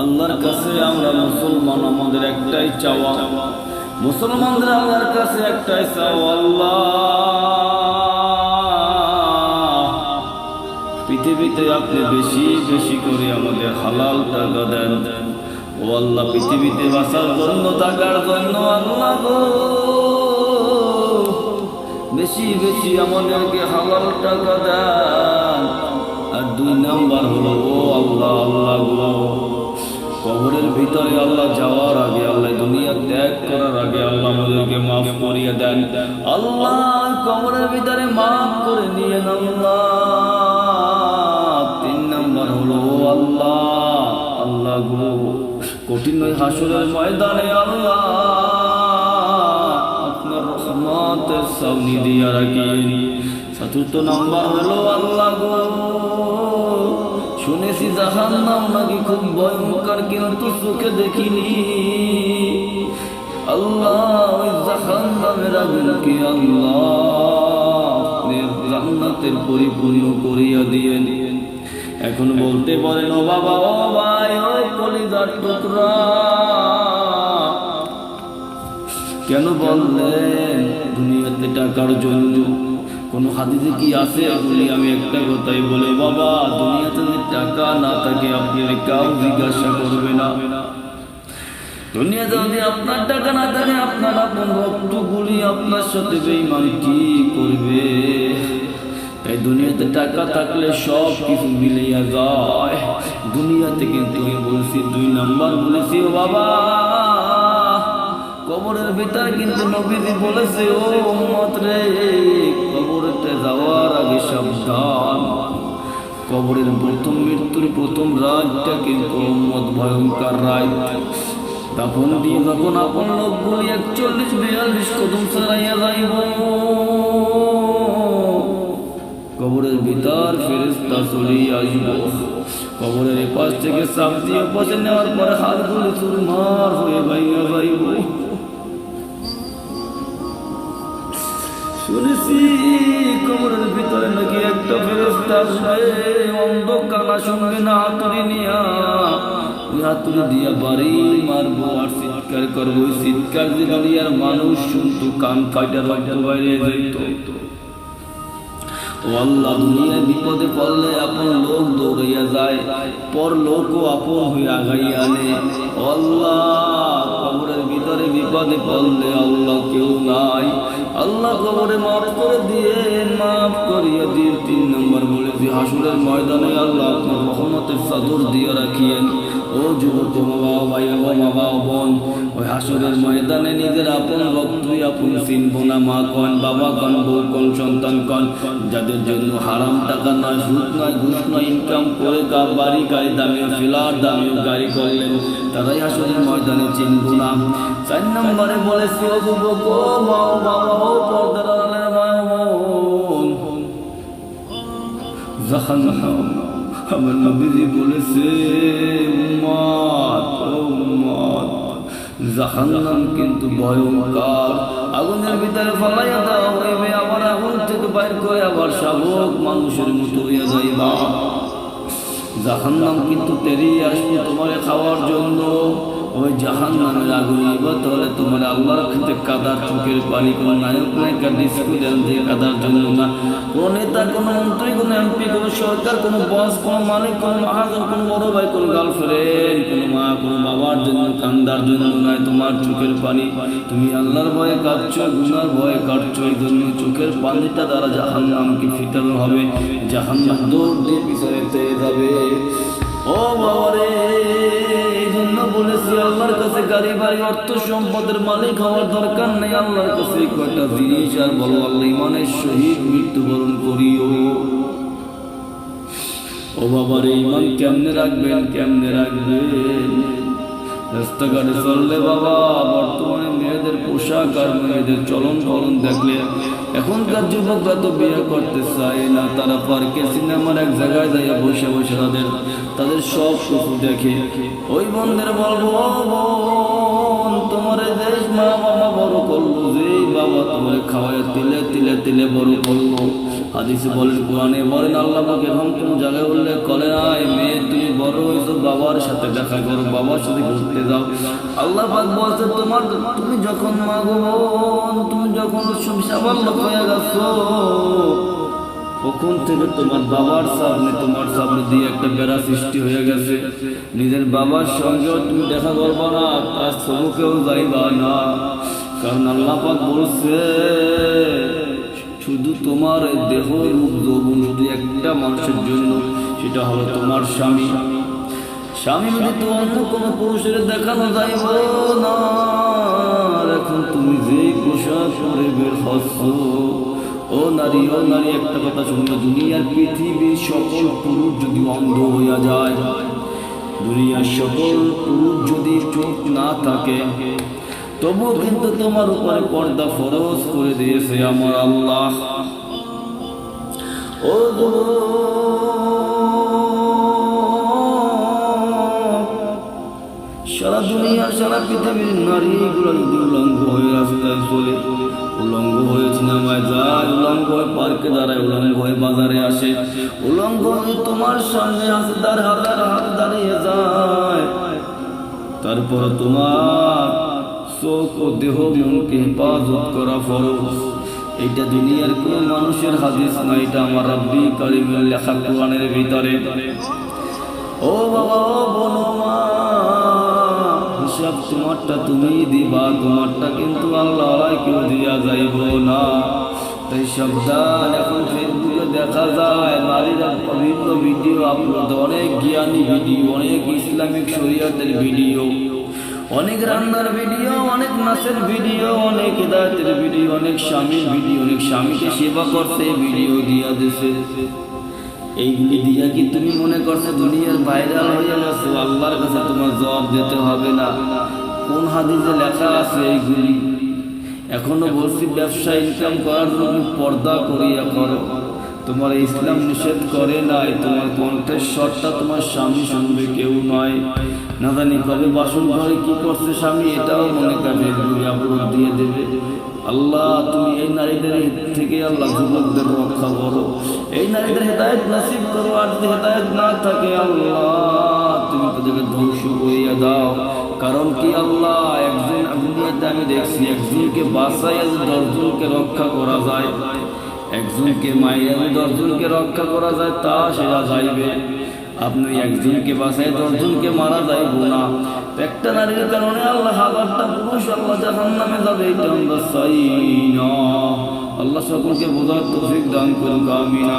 আল্লাহর কাছে আমরা মুসলমান, আমাদের একটাই চাওয়া। মুসলমানদের আল্লাহর কাছে একটাই চাওয়া, আল্লাহ। পৃথিবীতে আপনি বেশি বেশি করে আমাদের হালাল টাকা দেন। ও আল্লাহ, পৃথিবীতে বাঁচার জন্য টাকার জন্য আল্লাহ বেশি বেশি আমাদেরকে হালাল টাকা দেন। আর দুই নাম্বার হলো, ও আল্লাহ আল্লাহ গো। কবরের ভিতরে আল্লাহ যাওয়ার আগে, আল্লাহ দুনিয়া ত্যাগ করার আগে আল্লাহ আমাদেরকে মাফ করিয়ে দেন। আল্লাহ কবরের ভিতরে মাফ করে নিয়ে আল্লাহ। তিন নাম্বার হলো আল্লাহ আল্লাহ গো, কঠিন ওই হাসুরের ময়দানে আল্লাহ আপনার রহমতের সামনে দিয়া রাখেন। চতুর্থ নাম্বার হলো, আল্লাহ গো শুনেছি জাহান নাম নাকি খুব ভয়ঙ্কর, কিন্তু চোখে দেখিনি। আল্লাহ ওই জাহান নামের আগুনকে আল্লাহ পরিপূর্ণ করিয়া দিয়ে এখন বলতে পারেন, ও বাবা, ও ভাই ও কলিজার টুকরা। কেন বললেন, দুনিয়াতে টাকার জন্য কোন হাদিসে কি আছে? বলি আমি একটা কথাই বলে, বাবা, দুনিয়াতে যদি টাকা না থাকে, আপনি কাউ জিজ্ঞাসা করবে না। দুনিয়াতে যদি আপনার টাকা না থাকে, আপনার আপন রক্তগুলি আপনার সাথে বেইমান কি করবে? তাই দুনিয়াতে টাকা থাকলে সব কিছু মিলিয়া যায়। দুনিয়াতে কিন্তু বলছি দুই নাম্বার বলেছি বাবা। কবরের ভিতর কিন্তু নবীজি বলেছে, ও উম্মত রে, কবরেতে যাওয়ার আগে সব সাবধান। কবরের প্রথম মৃত্যুর প্রথম রাতটা কিন্তু উম্মত ভয়ঙ্কর রাত। তখন দিয়ে যখন আপন লোকগুলি একচল্লিশ, বিয়াল্লিশ কদম সারাইয়া যাইব, কবরের ভিতর ফেরেস্তা চলে আসব। কবরের এপাশ থেকে চাপ দিয়ে পাশে নেওয়ার পরে হাতগুলি চুরমার হয়ে ভাইয়া যাইব। শুনেছি, কোমরের ভিতরে নাকি একটা ফেরস্তা আসবে। অন্ধ শুনবে না, হাতুড়ি নিয়া। ওই হাতুড়ি দিয়া বাড়ি মারবো, আর চিৎকার করব। ওই চিৎকার দিলে আর মানুষ শুনতো, কান কাটা বাইরে যাইত। ও আল্লাহ দুনিয়ায় বিপদে পড়লে আপন লোক দৌড়াইয়া যায়, পর লোকও আপন হয়ে আগাইয়া আনে। আল্লাহ, কবরের ভিতরে বিপদে পড়লে আল্লাহ কেউ নাই। আল্লাহ কবরে মাফ করে দিয়ে, মাফ করিয়া দিয়ে তিন নম্বর বলেছি, হাসুরের ময়দানে আল্লাহ আপনার রহমতের চাদর দিয়ে রাখিয়েন। ও যুবক বাবা ভাই মা বাবা বোন ওই হাসুরের ময়দানে নিজের আপন রক্তই আপন চিনব না মা কন বাবা কন বউ কন সন্তান কন যাদের জন্য হারাম টাকা নয় সুদ নয় ঘুষ নয় ইনকাম করে কা বাড়ি গাড়ি দামিও ফিলার দামিও গাড়ি করলেন তারাই হাসুরের ময়দানে চিনব না চার নম্বরে বলেছি ও যুবক ও মা বাবা ও পর্দার মা আমার নবীজি বলেছে, উম্মত উম্মত, জাহান্নাম কিন্তু ভয়ঙ্কর। আগুনের ভিতরে ফলাইয়া দেওয়া হইবে, আবার আগুন থেকে বাইর করে আবার শাবক মানুষের মতো হইয়া যাইবা। জাহান্নাম কিন্তু তেরিয়ে আসবে তোমার খাওয়ার জন্য। ওই জাহান নামের আগুন এবার তাহলে তোমার আল্লাহর ক্ষেত্রে কাদার চোখের পানি, কোনো নায়ক নায়িকা ডিস্কো দিয়ে কাদার জন্য না। কোনো নেতা, কোনো মন্ত্রী, কোনো এমপি, কোনো সরকার, কোনো বস, কোনো মালিক, কোনো মহাজন, কোনো বড় ভাই, কোনো গার্লফ্রেন্ড কোনো মা, কোনো বাবার জন্য, কান্দার জন্য নয় তোমার চোখের পানি। তুমি আল্লাহর ভয়ে কাঁদছো, গুনার ভয়ে কাটছো এই জন্য চোখের পানিটা দ্বারা জাহান নামকে ফিটানো হবে। জাহান নাম দৌড় দিয়ে পিছনে অর্থ সম্পদের মালিক হওয়ার দরকার নেই, আল্লাহর কাছে কয়টা জিনিস, আর বলো আল্লাহ ইমানের মৃত্যুবরণ করিও। ও বাবার কেমনে রাখবেন কেমনে রাখবেন? রাস্তাঘাটে চললে বাবা, বর্তমানে মেয়েদের পোশাক আর মেয়েদের চলন ফলন দেখলে এখনকার যুবকরা তো বিয়ে করতে চায় না, তারা পার্কে সিনেমার এক জায়গায় যাইয়া বসে বসে তাদের তাদের সব কিছু দেখে। ওই বন্ধের বলব, "ও বোন তোমার দেশ মা বাবা বড় করল যে বাবা তোমার খাওয়ায় তিলে তিলে তিলে বড় করল। হাদিসে বলেন, কোরআনে বলেন, আল্লাহ পাক এরকম কোনো জায়গায় উল্লেখ করে নাই, মেয়ে তুমি বড় হয়েছো, বাবার সাথে দেখা করো, বাবার সাথে ঘুরতে যাও। আল্লাহ পাক বলছে, তোমার তুমি যখন মাগো তুমি যখন সামান্য হয়ে গেছো কখন থেকে তোমার বাবার সামনে, তোমার সামনে দিয়ে একটা বেড়া সৃষ্টি হয়ে গেছে? নিজের বাবার সঙ্গেও তুমি দেখা করব না, তার সবুকেও যাইবা না। কারণ আল্লাহ পাক বলছে, শুধু তোমার দেহ রূপ যৌবন, শুধু একটা মানুষের জন্য, সেটা হলো তোমার স্বামী। স্বামী যদি তো কোনো পুরুষের দেখানো যাইব না এখন তুমি যে পোশাক পরে বের হচ্ছ ও নারী ও নারী, একটা কথা শুনবে দুনিয়ার পৃথিবীর সকল পুরুষ যদি অন্ধ হইয়া যায়, দুনিয়ার সকল পুরুষ যদি চোখ না থাকে তবু কিন্তু তোমার উপরে পর্দা ফরজ করে দিয়েছে আমার আল্লাহ। ও সারা দুনিয়া, সারা পৃথিবীর নারীগুলো যদি উলঙ্গ হয়ে রাস্তায় চলে উলঙ্গ হয়ে সিনেমায় যায়, উলঙ্গ হয়ে পার্কে দাঁড়ায়, উলঙ্গ হয়ে বাজারে আসে। উলঙ্গ হয়ে তোমার সামনে আসে তার হাজার হাত দাঁড়িয়ে যায়। তারপর তোমার চোখ ও দেহ মনকে হেফাজত করা ফরজ। এটা দুনিয়ার কোন মানুষের হাদিস না, এটা আমার রব্বি কারিমের লেখা কোরআনের ভিতরে। ও বাবা, ও বোনো মা হিসাব তোমারটা তুমি দিবা, তোমারটা কিন্তু আল্লাহ কেউ দিয়া যাইব না। তাই সাবধান, এখন ফেসবুকে দেখা যায়, নারীরা বিভিন্ন ভিডিও আপলোড অনেক জ্ঞানী ভিডিও, অনেক ইসলামিক শরীয়তের ভিডিও, অনেক রান্নার ভিডিও, অনেক নাচের ভিডিও, অনেক হেদায়তের ভিডিও, অনেক স্বামীর ভিডিও, অনেক স্বামীকে সেবা করতে ভিডিও দিয়া দিছে। এইগুলি দিয়া কি তুমি মনে করছ দুনিয়ার ভাইরাল হয়ে গেছো? আল্লাহর কাছে তোমার জবাব দিতে হবে না। কোন হাদিসে লেখা আছে এইগুলি? এখনও বলছি ব্যবসা ইনকাম করার জন্য পর্দা করিয়া করো। তোমার ইসলাম নিষেধ করে নাই, তোমার কণ্ঠের স্বরটা তোমার স্বামী শুনবে, কেউ নয়। না জানি কবে বাসন ঘরে কি করছে স্বামী, এটাও মনে করে আপলোড দিয়ে দেবে। আল্লাহ, তুমি এই নারীদের থেকে আল্লাহ যুবকদের রক্ষা করো। এই নারীদের হেদায়ত নাসিব করো, আর যদি হেদায়ত না থাকে আল্লাহ, তুমি তাদেরকে ধ্বংস করিয়া দাও। কারণ কি আল্লাহ একজন দুনিয়াতে আমি দেখছি, একজনকে যদি দশজনকে রক্ষা করা যায়। একজনকে মাইয়া দশজনকে রক্ষা করা যায়, তা সেটা যাইবে। আপনি একজনকে বাঁচাই দশজনকে মারা যাইব না। একটা নারীর কারণে আল্লাহ হাজারটা পুরুষ, আল্লাহ জাহান নামে যাবে, এটা আমরা চাই আল্লাহ সকলকে বোঝার তৌফিক দান করুন আমিনা।